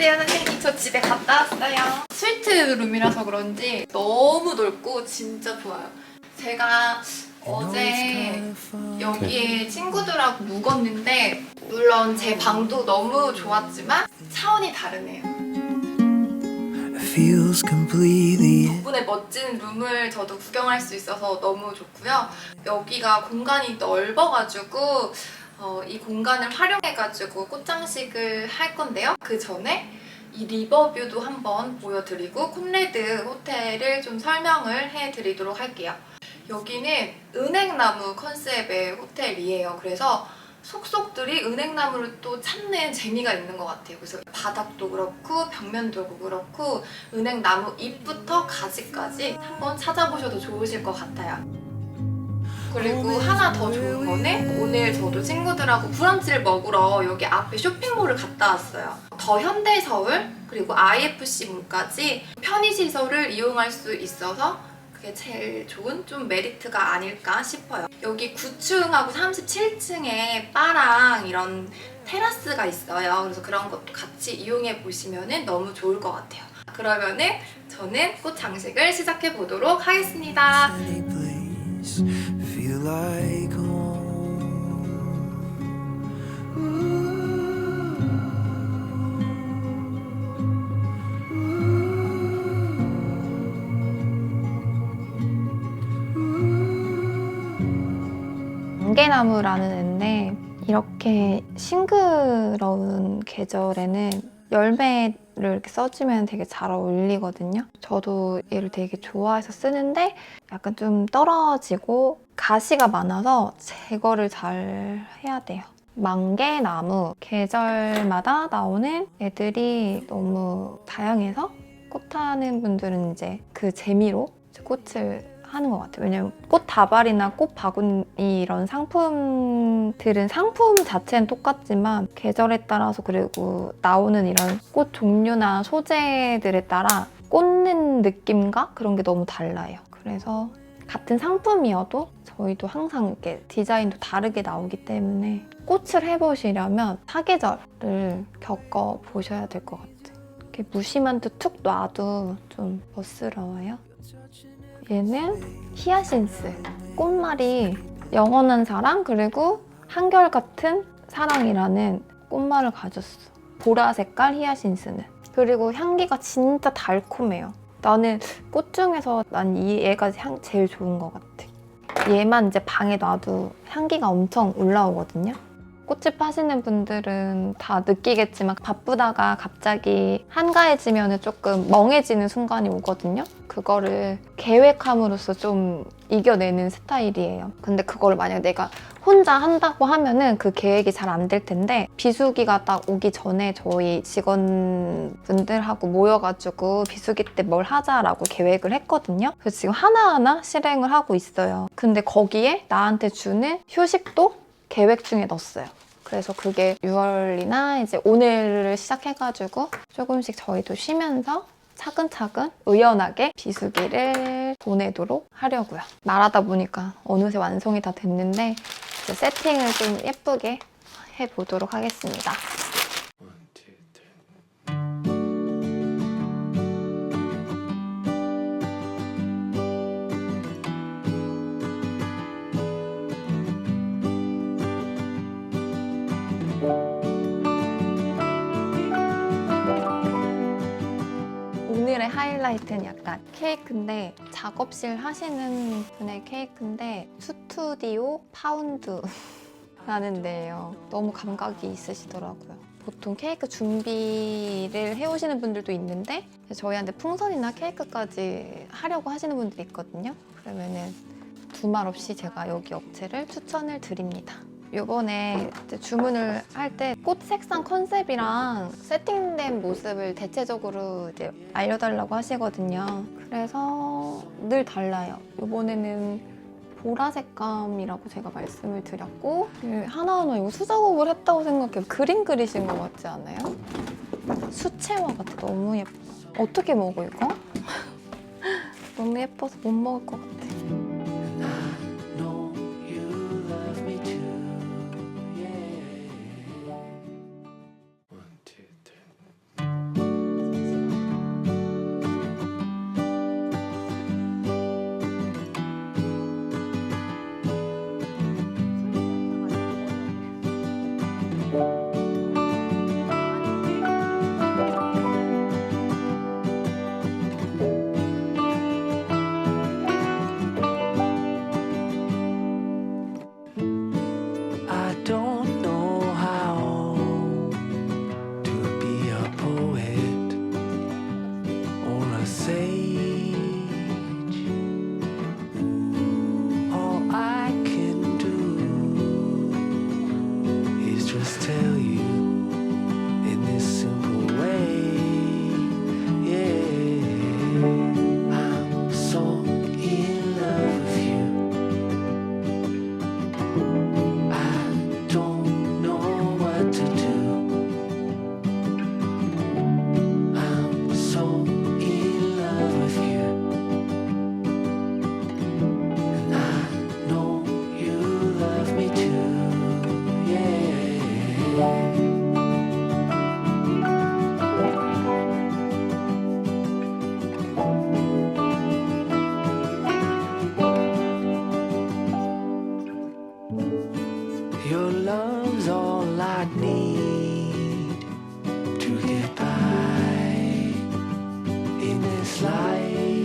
안녕하세요 선생님. 저 집에 갔다 왔어요. 스위트 룸이라서 그런지 너무 넓고 진짜 좋아요. 제가 어제 여기에 친구들하고 묵었는데 물론 제 방도 너무 좋았지만 차원이 다르네요. 덕분에 멋진 룸을 저도 구경할 수 있어서 너무 좋고요. 여기가 공간이 넓어가지고 어, 이 공간을 활용해가지고 꽃장식을 할 건데요. 그 전에 이 리버뷰도 한번 보여드리고 콘레드 호텔을 좀 설명을 해드리도록 할게요. 여기는 은행나무 컨셉의 호텔이에요. 그래서 속속들이 은행나무를 또 찾는 재미가 있는 것 같아요. 그래서 바닥도 그렇고 벽면도 그렇고 은행나무 잎부터 가지까지 한번 찾아보셔도 좋으실 것 같아요. 그리고 하나 더 좋은 거는 오늘 저도 친구들하고 브런치를 먹으러 여기 앞에 쇼핑몰을 갔다 왔어요. 더 현대서울 그리고 IFC 몰까지 편의시설을 이용할 수 있어서 그게 제일 좋은 좀 메리트가 아닐까 싶어요. 여기 9층하고 37층에 바랑 이런 테라스가 있어요. 그래서 그런 것도 같이 이용해 보시면 너무 좋을 것 같아요. 그러면은 저는 꽃 장식을 시작해 보도록 하겠습니다. Like home. 안개나무라는 애인데 이렇게 싱그러운 계절에는 열매를 이렇게 써주면 되게 잘 어울리거든요. 저도 얘를 되게 좋아해서 쓰는데 약간 좀 떨어지고 가시가 많아서 제거를 잘 해야 돼요. 만개나무 계절마다 나오는 애들이 너무 다양해서 꽃하는 분들은 이제 그 재미로 꽃을 하는 것 같아요. 왜냐면 꽃 다발이나 꽃 바구니 이런 상품들은 상품 자체는 똑같지만 계절에 따라서 그리고 나오는 이런 꽃 종류나 소재들에 따라 꽂는 느낌과 그런 게 너무 달라요. 그래서 같은 상품이어도 저희도 항상 이렇게 디자인도 다르게 나오기 때문에 꽃을 해보시려면 사계절을 겪어 보셔야 될 것 같아요. 이렇게 무심한 듯 툭 놔도 좀 멋스러워요. 얘는 히아신스. 꽃말이 영원한 사랑 그리고 한결같은 사랑이라는 꽃말을 가졌어. 보라 색깔 히아신스는. 그리고 향기가 진짜 달콤해요. 나는 꽃 중에서 난이 얘가 향 제일 좋은 것 같아. 얘만 이제 방에 놔도 향기가 엄청 올라오거든요. 꽃집 하시는 분들은 다 느끼겠지만 바쁘다가 갑자기 한가해지면 조금 멍해지는 순간이 오거든요. 그거를 계획함으로써 좀 이겨내는 스타일이에요. 근데 그거를 만약 내가 혼자 한다고 하면은 그 계획이 잘 안 될 텐데 비수기가 딱 오기 전에 저희 직원분들하고 모여가지고 비수기 때 뭘 하자라고 계획을 했거든요. 그래서 지금 하나하나 실행을 하고 있어요. 근데 거기에 나한테 주는 휴식도 계획 중에 넣었어요. 그래서 그게 6월이나 이제 오늘을 시작해가지고 조금씩 저희도 쉬면서 차근차근 의연하게 비수기를 보내도록 하려고요. 말하다 보니까 어느새 완성이 다 됐는데 이제 세팅을 좀 예쁘게 해보도록 하겠습니다. 오늘의 하이라이트는 약간 케이크인데 작업실 하시는 분의 케이크인데 스투디오 파운드 라는 데예요. 너무 감각이 있으시더라고요. 보통 케이크 준비를 해오시는 분들도 있는데 저희한테 풍선이나 케이크까지 하려고 하시는 분들이 있거든요. 그러면은 두말 없이 제가 여기 업체를 추천을 드립니다. 이제 주문을 할 때 꽃 색상 컨셉이랑 세팅된 모습을 대체적으로 이제 알려달라고 하시거든요. 그래서 늘 달라요. 이번에는 보라 색감이라고 제가 말씀을 드렸고 그 하나하나 이거 수작업을 했다고 생각해요. 그림 그리신 것 같지 않아요? 수채화 같아. 너무 예뻐. 어떻게 먹어 이거? 너무 예뻐서 못 먹을 것 같아. love's all I need to get by in this life.